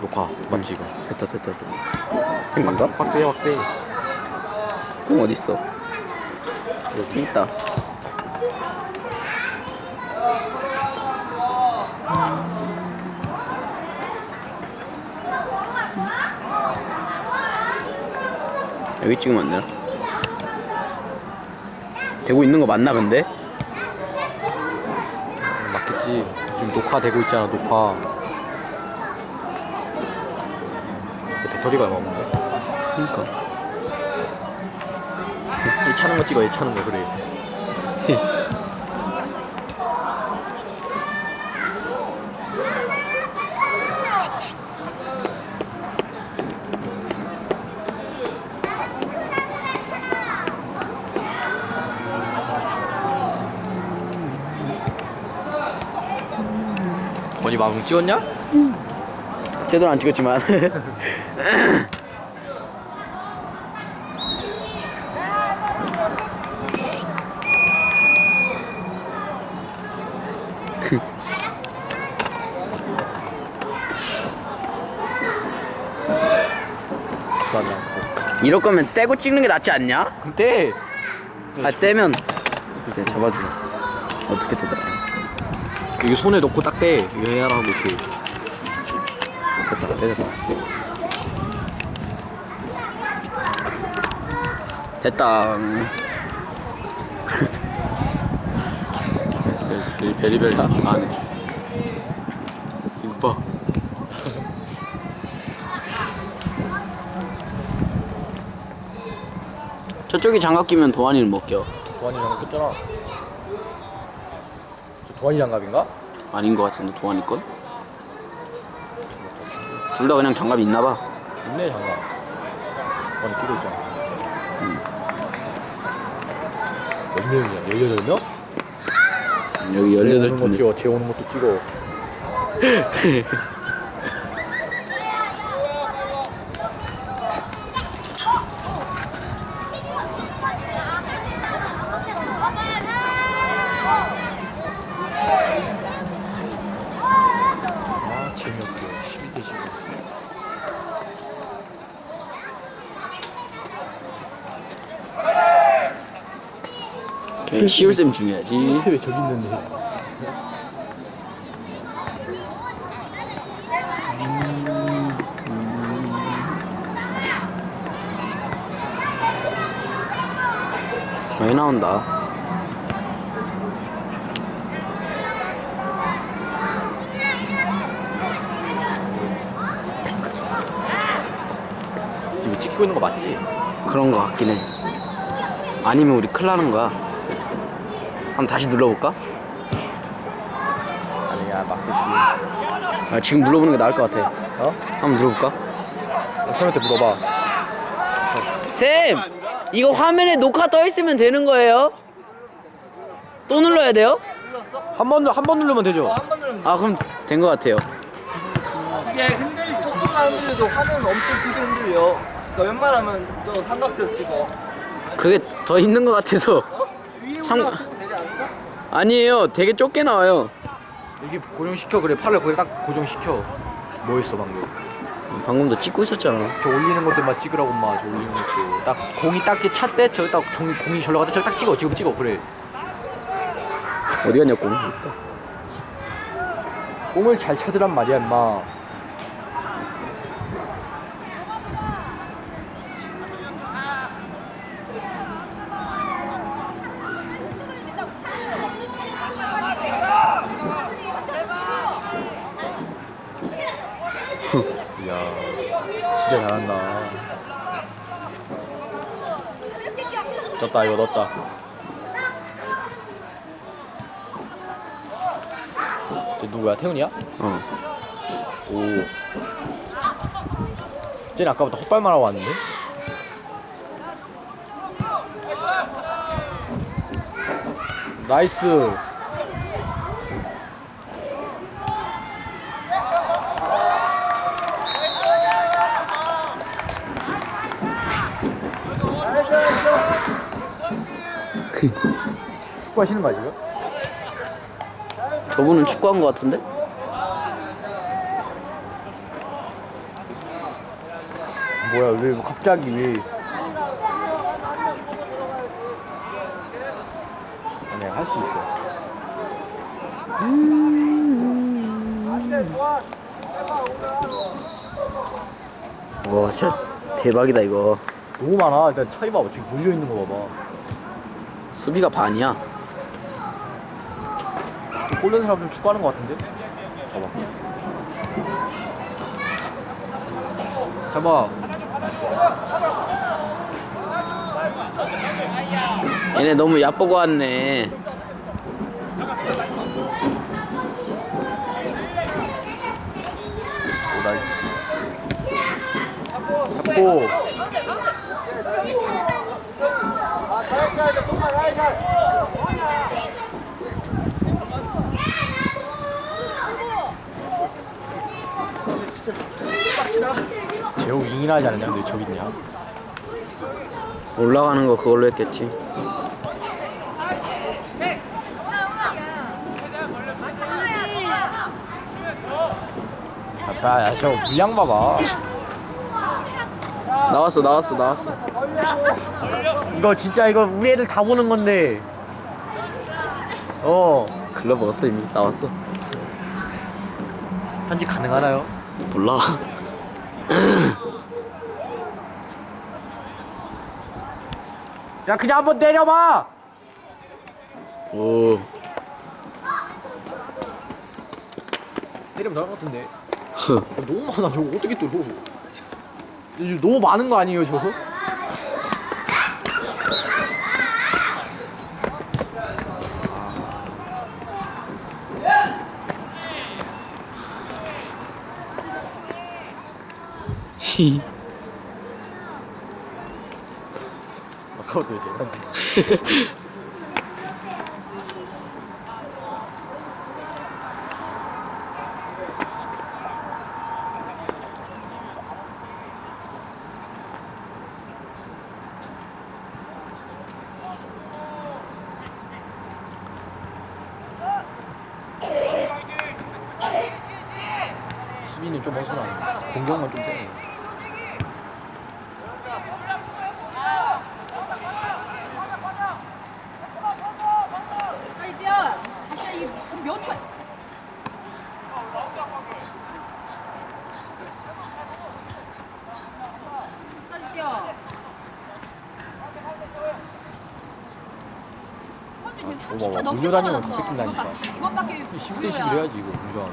녹화 맞지 이거 됐다 됐다 됐다 된 건가? 확대 확대 공 어딨어? 여기 있다 여기 찍으면 안 되나? 되고 있는 거 맞나 근데? 맞겠지 지금 녹화되고 있잖아 녹화 근데 배터리가 얼마 없는데. 그니까. 이 차는 거 찍어 이 차는 거 그래. 건이 마음 찍었냐? 제대로 안 찍었지만. 이럴 거면 떼고 찍는 게 낫지 않냐? 근데 아 떼면. 이제 잡아주고. 어떻게 떼더라 이거 손에 넣고 딱대 이거 해라고 이렇게 됐다 됐다 됐다 이 베리벨 안에 이거 봐 저쪽이 장갑 끼면 도안이는 못 껴. 도안이 장갑 꼈잖아 저 도안이 장갑인가? 아닌 것 같은데 도안이 건? 둘 다 그냥 장갑이 있나 봐. 있네 장갑 도안이 끼고 있잖아 몇 명이야? 18명? 여기 재오는 18분 거 찍어 있어. 재오는 것도 찍어 시울쌤 중요하지. 왜 저기 있는데 많이 나온다. 지금 찍고 있는 거 맞지? 그런 거 같긴 해. 아니면 우리 큰일 나는 거야. 한번 다시 눌러볼까? 아니야 맞겠지 아, 지금 눌러보는 게 나을 것 같아. 어? 한번 눌러볼까? 선생님한테 물어봐 쌤! 이거 화면에 녹화 떠 있으면 되는 거예요? 또 눌러야 돼요? 한 번 한 번 누르면 되죠? 아, 그럼 된 것 같아요. 이게 흔들 조금만 흔들려도 화면 엄청 크게 흔들려. 그러니까 웬만하면 저 삼각대 찍어. 그게 더 힘든 것 같아서. 위에 삼- 올라가? 아니에요. 되게 좁게 나와요. 여기 고정시켜 그래. 팔을 거기 딱 고정시켜. 뭐 했어 방금? 방금도 찍고 있었잖아. 저 올리는 것들만 찍으라고 엄마 저 올리는 것도. 딱 공이 딱게 찼대? 저기 딱 종, 공이 절로 가다 저기 딱 찍어. 지금 찍어. 그래. 어디 갔냐, 공. 공을 잘 찾으란 말이야 임마 이야 진짜 잘한다 넣었다 이거 넣었다 저 누구야 태훈이야? 어. 오. 쟤는 아까부터 헛발만 하고 왔는데? 나이스. 축구하시는 거야 지금? 저분은 축구한 것 같은데? 뭐야 왜 갑자기 왜? 아니야 할수 있어 와 진짜 대박이다 이거. 너무 많아. 일단 차이 봐봐 지금 몰려있는 거 봐봐 수비가 반이야. 골른 사람 좀 축구하는 거 같은데? 봐봐. 잡아. 얘네 너무 얕보고 왔네. 오 나이스. 잡고. 아 제 좀만 잘했어 진짜 빡시다 제호 윙이나 하지 않았냐? 왜 저기 있냐? 올라가는 거 그걸로 했겠지 아까 야 저거 물량 봐봐 나왔어 나왔어 나왔어 이거 진짜 이거 우리 애들 다 보는 건데. 어. 글러 먹었어 이미 나왔어? 편집 가능하나요? 몰라. 야 그냥 한번 내려봐! 오. 때리면 나올 것 같은데. 야, 너무 많아. 저거 어떻게 뚫어 이거 너무 많은 거 아니에요 저거? 히. 아까부터 이제 10초 밀려 다니면 안 뺏긴다니까. 10대 10 이래야지, 이거, 공정.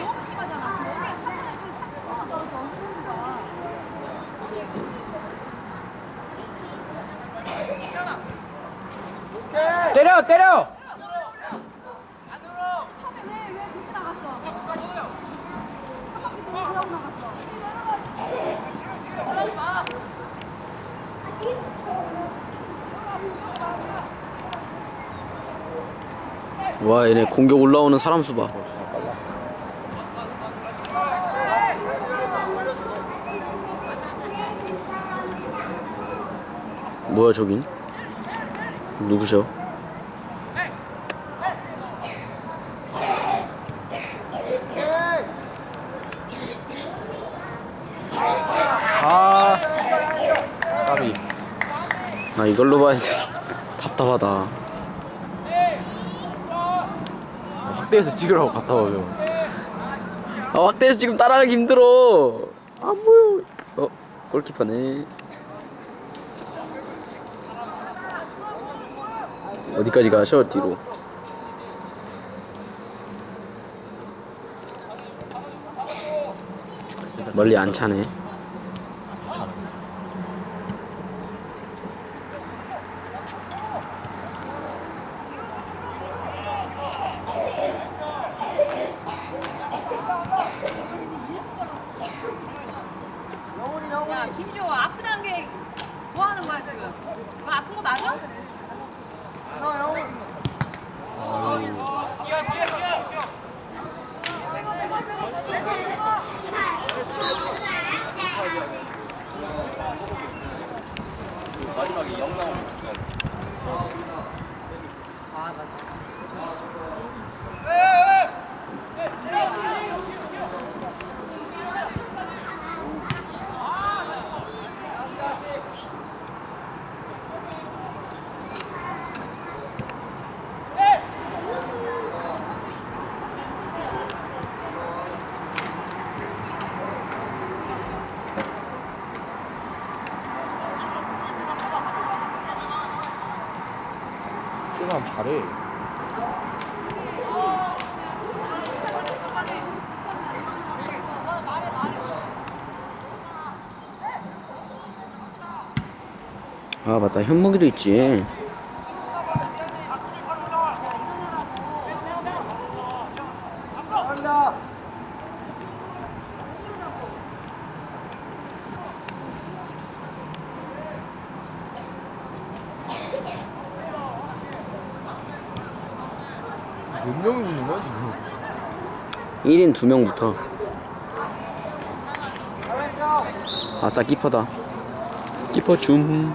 너무 심하잖아. 저게 한 번에 그 30초가 떨어져 없는 거야. 때려 때려. 와 얘네 공격 올라오는 사람 수봐. 뭐야 저긴? 누구셔 까비. 아 이걸로 봐야 돼 답답하다. 확대해서 찍으라고 갔다 와요. 아 확대해서 지금 따라가기 힘들어. 안 보여 어 골키퍼네. 어디까지 가 셔 뒤로. 멀리 안 차네 아프다는 게 뭐 하는 거야 지금? 너 아픈 거 맞아? 마지막에 영 나오는 거. 아 맞아. 잘해. 아 맞다 현무기도 있지 몇 명이 붙는 거야 지금? 1인 2명부터. 아싸 키퍼다. 키퍼 줌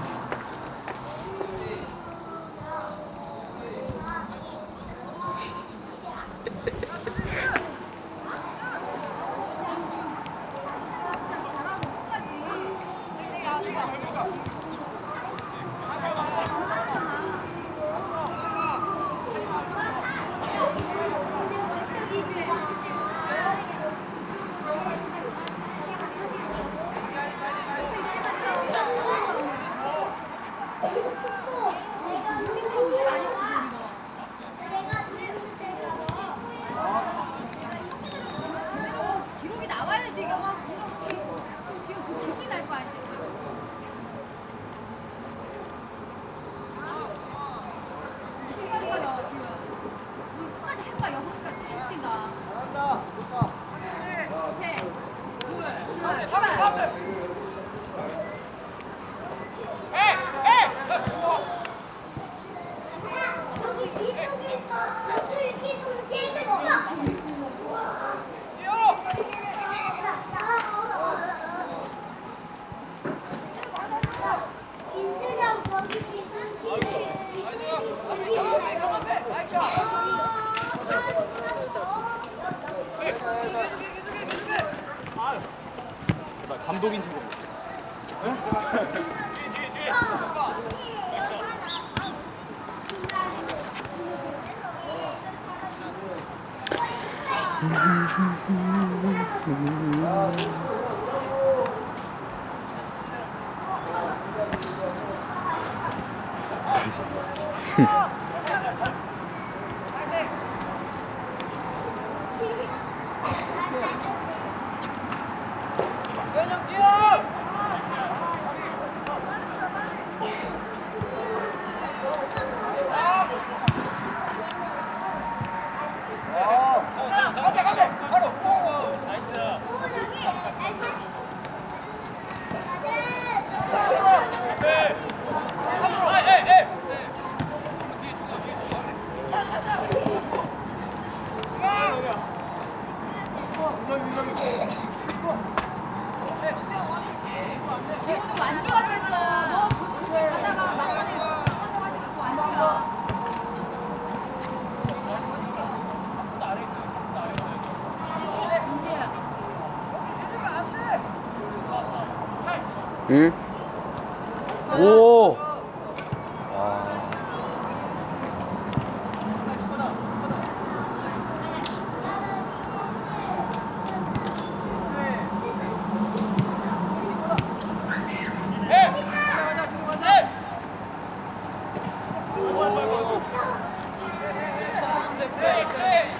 Mm-hmm.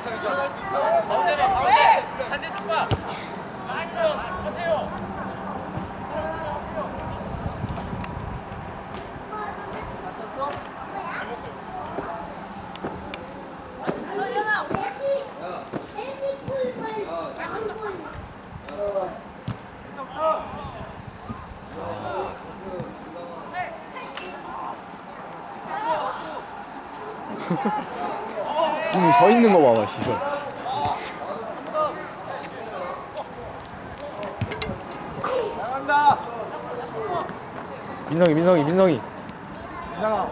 이 미 서 있는 거 봐봐, 시선. 민성이, 민성이, 민성이. 진짜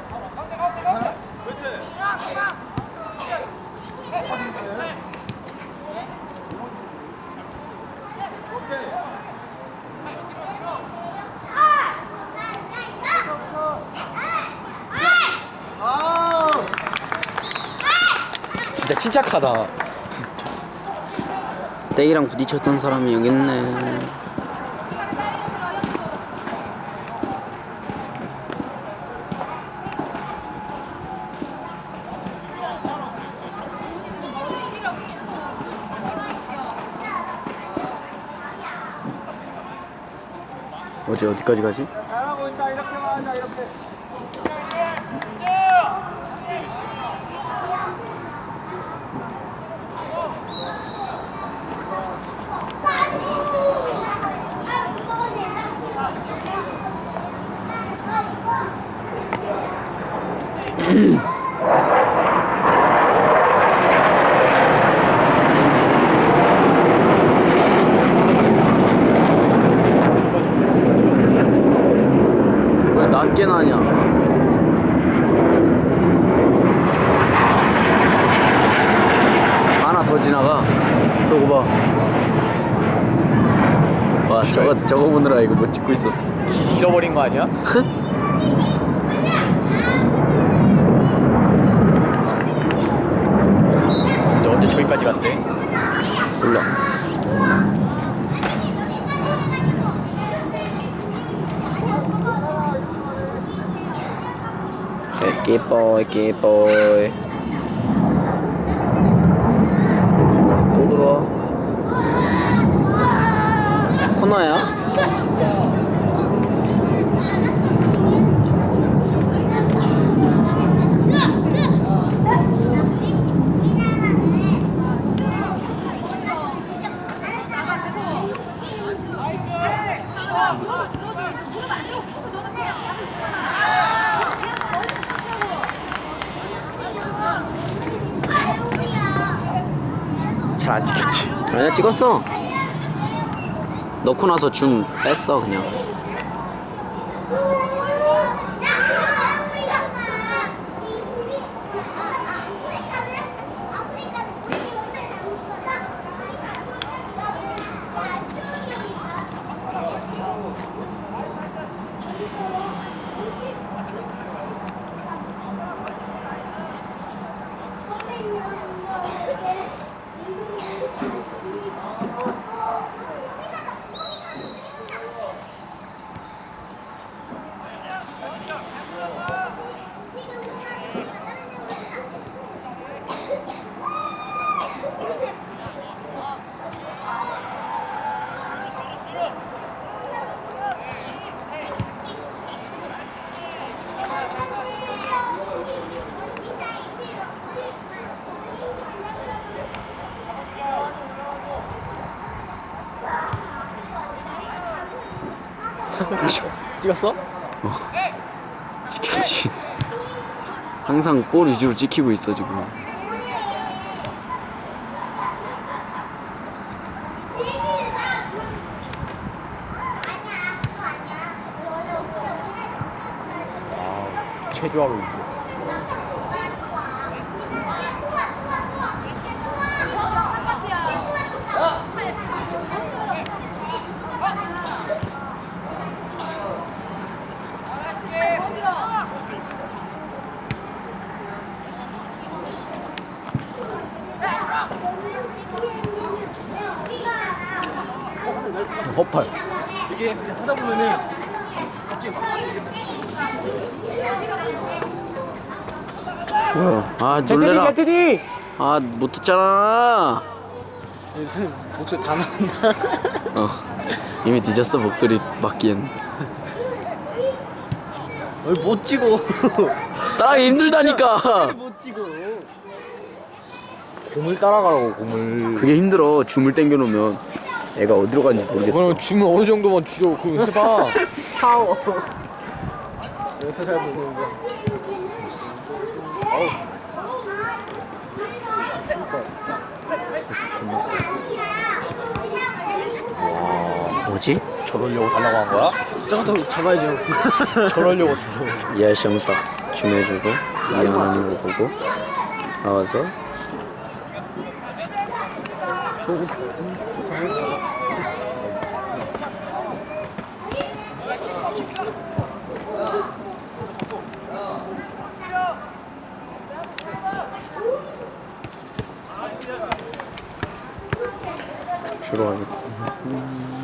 침착하다. 떼이랑 부딪혔던 사람이 여기 있네. 어제 어디까지 가지? 찍고 있었어. 잃어버린 거 아니야? 근데 언제 저기까지 갔대? 몰라. 깨뽀이 깨뽀이 또 들어와 코너야? 잘 안 찍혔지. 아니야 찍었어 넣고 나서 줌 뺐어 그냥 찍었어? 찍혔지 항상 볼 위주로 찍히고 있어 지금 체조하고 있고. 헛발. 이게 하다 보면은 뭐야 아 놀래라 개트디. 아 못했잖아 목소리 다 나온다. 어 이미 늦었어 목소리 어이, 못 찍어. 따라하기 힘들다니까 못 찍어. 공을 따라가라고 공을. 그게 힘들어 줌을 당겨놓으면 애가 어디로 가는지 모르겠어 그럼 줌을 어느 정도만 줄여 그 해봐. 파워. 이렇게 잘 보는 거. 뭐지? 저러려고 달라고 한 거야? 저것도 잡아야죠 저러려고. 이하시형 딱 줌해주고 미안한 거 보고 나와서 주로 하겠다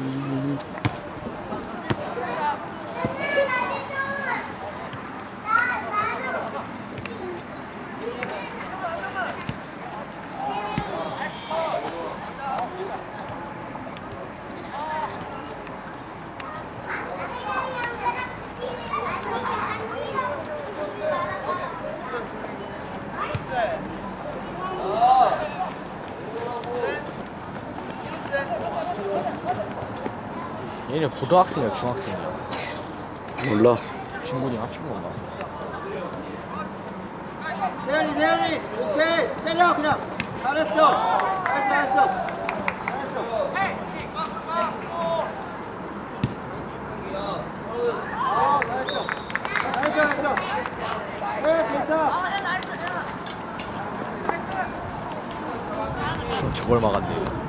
얘네 고등학생이야 중학생이야? 몰라. 중고딩 합친 건가? 세현이 세현이! 오케이! 때려 그냥! 잘했어! 잘했어 잘했어 잘했어 어! 잘했어! 잘했어! 잘했어! 네 괜찮아! 저걸 막았네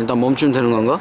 일단 멈추면 되는 건가?